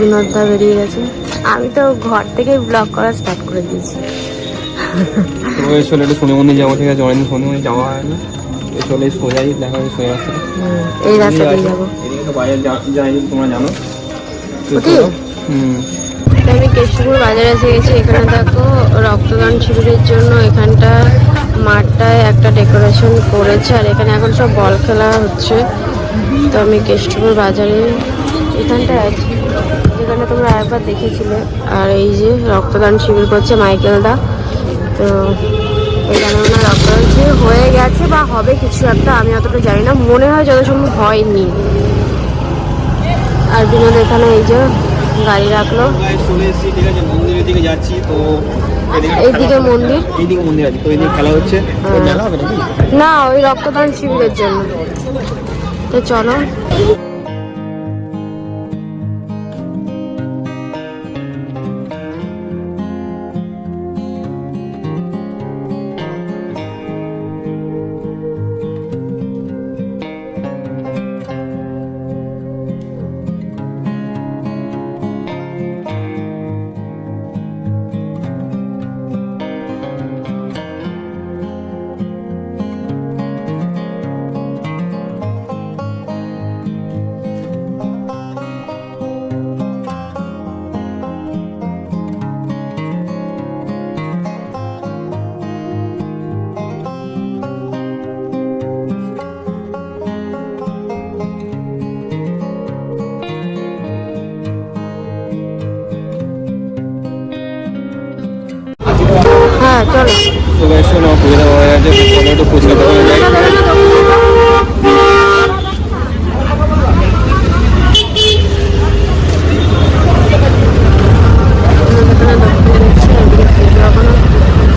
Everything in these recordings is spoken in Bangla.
বিনোদটা বেরিয়ে গেছে। আমি তো ঘর থেকে ব্লগ করা স্টার্ট করে দিয়েছি। এই চলে একটু শনি মন্দির যাব ঠিক আছে? অনেকদিন শনি মন্দির যাওয়া হয় না। এই চলে সোজাই দেখা হচ্ছে সোজা রাস্তা এই রাস্তা দিয়ে যাব। এদিকে তো বাইরে তোমরা জানো। হুম। আমি কেষ্টপুর বাজারে এসে গেছি। এখানে দেখো রক্তদান শিবিরের জন্য এখানটা মাঠটায় একটা ডেকোরেশন করেছে আর এখানে এখন সব বল খেলা হচ্ছে। তো আমি কেষ্টপুর বাজারে এখানটায় আছি। যেখানে তোমরা একবার দেখেছিলে। আর এই যে রক্তদান শিবির করছে মাইকেলদা। তো এখানে ওনার রক্তদান শিবির হয়ে গেছে বা হবে কিছু একটা আমি অতটা জানি না। মনে হয় যত সম্ভব হয়নি। আর বিনোদ এখানে এই যে গাড়ি রাখল। মন্দিরের দিকে যাচ্ছি তো এইদিকে মন্দির? এইদিকে মন্দির আছে তো এইদিকে খেলা হচ্ছে। হ্যাঁ। না ওই রক্তদান শিবিরের জন্য। তো চলো। তো গাইস পুজো দেওয়া হয়ে গেছে চলো একটু ফুচকা দোকানে যাই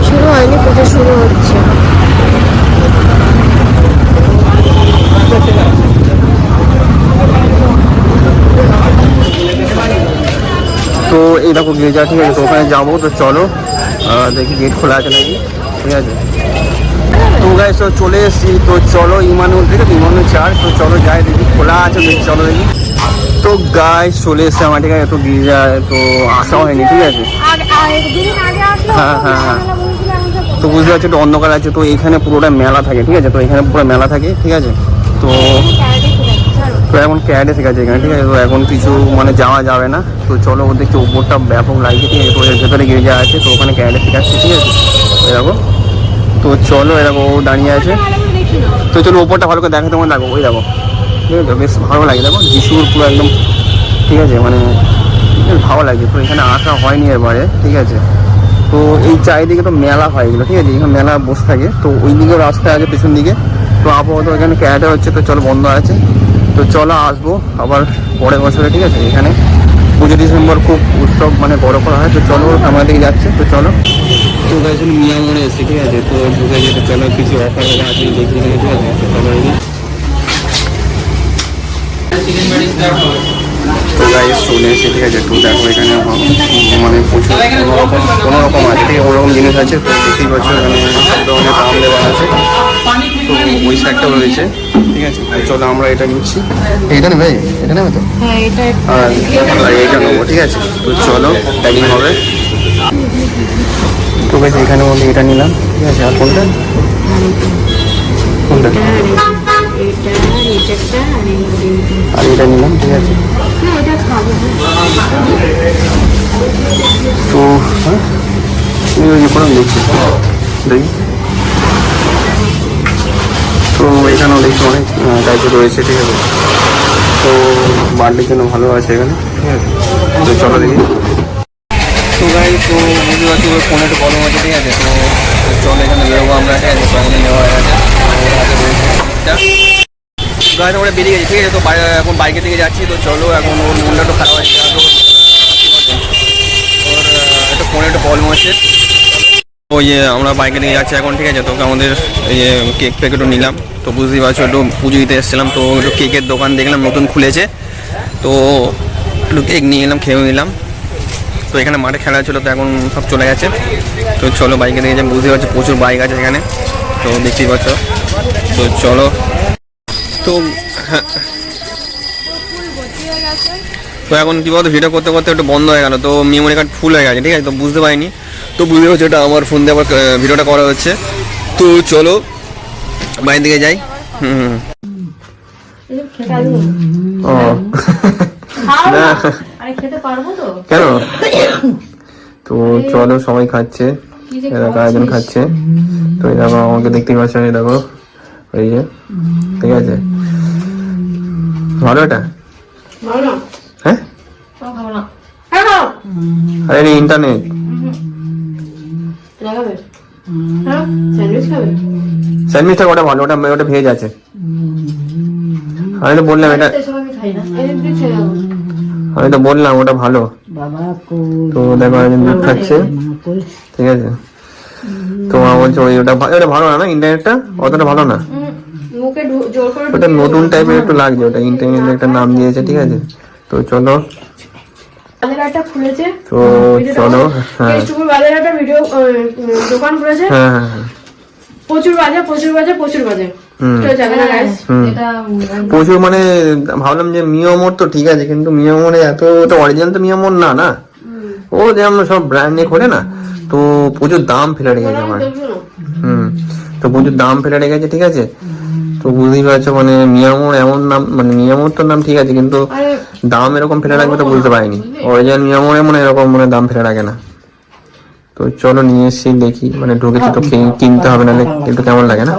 শুরু হয়নি পুজো শুরু হচ্ছে তো এই দেখো গির্জা ঠিক আছে, তো ওখানে যাব, তো চলো। দেখি গেট খোলা আছে নাকি? ঠিক আছে। তো গাইস তো চলে এসেছি। তো চলো ইমানুল আছে ইমানুল চার্চ তো চলো যাই দেখি খোলা আছে দেখি চলো দেখি। তো গাইস চলে এসছে আমার ঠিক আছে তো গির্জা তো আসা হয়নি ঠিক আছে? হ্যাঁ হ্যাঁ হ্যাঁ। তো বুঝতে পারছি একটু অন্ধকার আছে। তো এখানে পুরোটা মেলা থাকে ঠিক আছে? তো এখানে পুরো মেলা থাকে ঠিক আছে? তো তো এখন ক্যাডে ঠিক আছে এখানে, ঠিক আছে? তো এখন কিছু মানে যাওয়া যাবে না। তো চলো ও দেখছি উপরটা ব্যাপক লাগছে ঠিক আছে তো এর ভেতরে গিয়ে যা আছে, তো ওখানে ক্যাডে শেখাচ্ছে, ঠিক আছে? এরকম তো চলো এরকম ও দাঁড়িয়ে আছে। তো চলো ওপরটা ভালো করে দেখে তোমার লাগো ওই দেখো। ঠিক আছে? বেশ ভালো লাগে, দেখো? যিশুর পুরো একদম, ঠিক আছে? মানে ভালো লাগে। তো এখানে আসা হয়নি এবারে, ঠিক আছে? তো এই চারিদিকে তো মেলা হয় এগুলো, ঠিক আছে? এখানে মেলা বসে থাকে। তো ওই দিকে রাস্তা আছে পেছন দিকে তো আপাতত এখানে ক্যারাটে হচ্ছে, তো চলো বন্ধ আছে। তো চলো আসব আবার পরের বছরে ঠিক আছে? এখানে পুজো ডিসেম্বর খুব উৎসব মানে বড় করা হয় তো চলো আমার দিকে যাচ্ছে তো চলো। তো গাইছেন মিয়া এসেছি ঠিক আছে? তো ঢুকে যেতে চলো কিছু অফার আছে দেখি ঠিক আছে? চলো। তো গাইস চলে এসে ঠিক আছে? তো দেখো এখানে মানে প্রচুর কোনো রকম আছে ঠিক ওরকম জিনিস আছে তো দেখতেই পাচ্ছ এখানে সব ধরনের দাম দেওয়া আছে। তো ওই সাইডটাও রয়েছে। ঠিক আছে? চলো আমরা এটা নিচ্ছি। এটা নেবে? এটা নেবে তো? হ্যাঁ এটা আর আর নেব ঠিক আছে? তো চলো প্যাকিং হবে। তো বেশ এখানে মধ্যে এটা নিলাম। ঠিক আছে? আর কোনটা? কোনটা? আর এটা নিলাম। ঠিক আছে? এটা তো হ্যাঁ? তুমি ওই করে দেখছি দেখি। তো এখানেও দেখছি অনেক কাজ রয়েছে, ঠিক আছে। তো বার্থডের জন্য ভালো আছে এখানে। ঠিক আছে তো চলো দেখি। তো গাই তো বুঝতে পারছি ওর ফোনে একটু প্রবলেম আছে, ঠিক আছে। তো চলো এখানে বেরোবো আমরা, ঠিক আছে। ফোনে নেওয়া হয়ে গেছে। গাড়ি আমরা বেরিয়ে গেছি, ঠিক আছে। তো এখন বাইকের দিকে যাচ্ছি, তো চলো, এখন ওর মনটা একটু খারাপ আছে তো আহ, কি বলে ওর আহ, একটু ফোনে একটু প্রবলেম হচ্ছে ওই যে আমরা বাইকে নিয়ে যাচ্ছি এখন, ঠিক আছে? তোকে আমাদের এই যে কেক একটু নিলাম। তো বুঝতেই পারছ, একটু পুজো দিতে এসেছিলাম, তো একটু কেকের দোকান দেখলাম, নতুন খুলেছে। তো একটু কেক নিয়ে এলাম খেয়েও নিলাম। তো এখানে মাঠে খেলা ছিল, তো এখন সব চলে গেছে। তো চলো বাইকে নিয়ে যে বুঝতেই পারছ, প্রচুর বাইক আছে এখানে। তো দেখতেই পাচ্ছ। তো চলো। তো হ্যাঁ। তো এখন কি বলতো ভিডিও করতে করতে একটু বন্ধ হয়ে গেল তো মেমোরি কার্ড ফুল হয়ে গেছে ঠিক আছে? তো বুঝতে পারিনি। তো বুঝতে পারছি এটা আমার ফোন দিয়ে আবার ভিডিওটা করা হচ্ছে। তো চলো বাইরের দিকে যাই। হুম কেন? তো চলো সবাই খাচ্ছে এরা কয়েকজন খাচ্ছে। তো দেখো আমাকে দেখতে পাচ্ছ দেখো এই যে ঠিক আছে? ভালো এটা? ভালো। না খাব না খাও আরে এটা ইন্টারনেট হ্যাঁ? স্যান্ডউইচটা ওটা ভালো ওটা ওটা ভেজ আছে। আমি তো বললাম এটা আমি আমি তো বললাম ওটা ভালো। তো দেখো একজন দুধ খাচ্ছে। ঠিক আছে। তো বলছে ওই ওটা ওটা ভালো না না ইন্টারনেটটা অতটা ভালো না। ওটা নতুন টাইপের একটু লাগছে ওটা ইন্টারনেট একটা নাম দিয়েছে ঠিক আছে। তো চলো। বাজারহাটটা খুলেছে। তো চলো কেষ্টপুর বাজারহাটটা ভিডিও দোকান খুলেছে। প্রচুর মানে ভাবলাম যে মিয়ামোর তো ঠিক আছে কিন্তু মিয়ামোরে এত তো অরিজিনাল তো মিয়ামোর না না? ও যেমন সব ব্র্যান্ড নিয়ে খোলে না তো প্রচুর দাম ফেলে রেখেছে আমার। হুম। তো প্রচুর দাম ফেলে রেখেছে ঠিক আছে? তো বুঝতেই পারছ মানে মিয়ামোর এমন নাম মানে মিয়ামোর তো নাম ঠিক আছে কিন্তু দাম এরকম ফেলে রাখবে তো বুঝতে পারিনি। অরিজিনাল মিয়ামোরে মানে এরকম মানে দাম ফেলে রাখে না। তো চলো নিয়ে এসে দেখি মানে ঢুকেছি তো কিনতে হবে না একটু কেমন লাগে না।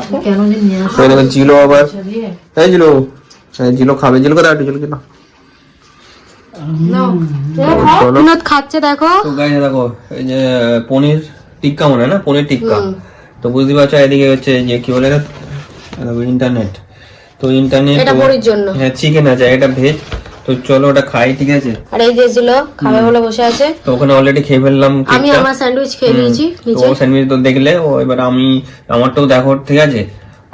তো এদিকে জিলো আবার। দিয়ে। এই জিলো জিলো খাবে জিলো কোথায়? একটু জিলো খাচ্ছে দেখো। তো গাইস দেখো এই যে পনির টিক্কা মনে হয় না? পনির টিক্কা। তো বুঝতে পারছ এদিকে হচ্ছে যে কি বলে ইন্টারনেট তো ইন্টারনেট এটা জন্য। হ্যাঁ চিকেন আছে এটা ভেজ তো চলো ওটা খাই ঠিক আছে? আর এই যে ছিল খাবে বলে বসে আছে। তো ওখানে অলরেডি খেয়ে ফেললাম আমি আমার স্যান্ডউইচ খেয়ে নিয়েছি তো নিচে। ও স্যান্ডউইচ তো দেখলে ও এবার আমি আমারটাও দেখো ঠিক আছে?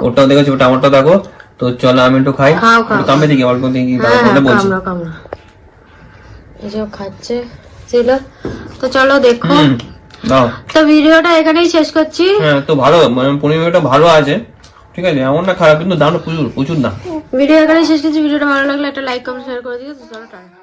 ওটাও দেখেছি ওটা আমারটাও দেখো। তো চলো আমি একটু খাই। খাও, খাও। একটু কামড়ে দেখি অল্প দেখি হ্যাঁ হ্যাঁ বলছি। এই যে খাচ্ছে ছিল তো চলো দেখো। তো ভিডিওটা এখানেই শেষ করছি। হ্যাঁ তো ভালো মানে পনিরটা ভালো আছে। ঠিক আছে, এমন না, খারাপ, কিন্তু দামটা প্রচুর প্রচুর দাম। ভিডিও এখানে শেষ কিছু ভিডিওটা ভালো লাগলে একটা লাইক কমেন্ট শেয়ার করে দিও চলো, টাটা।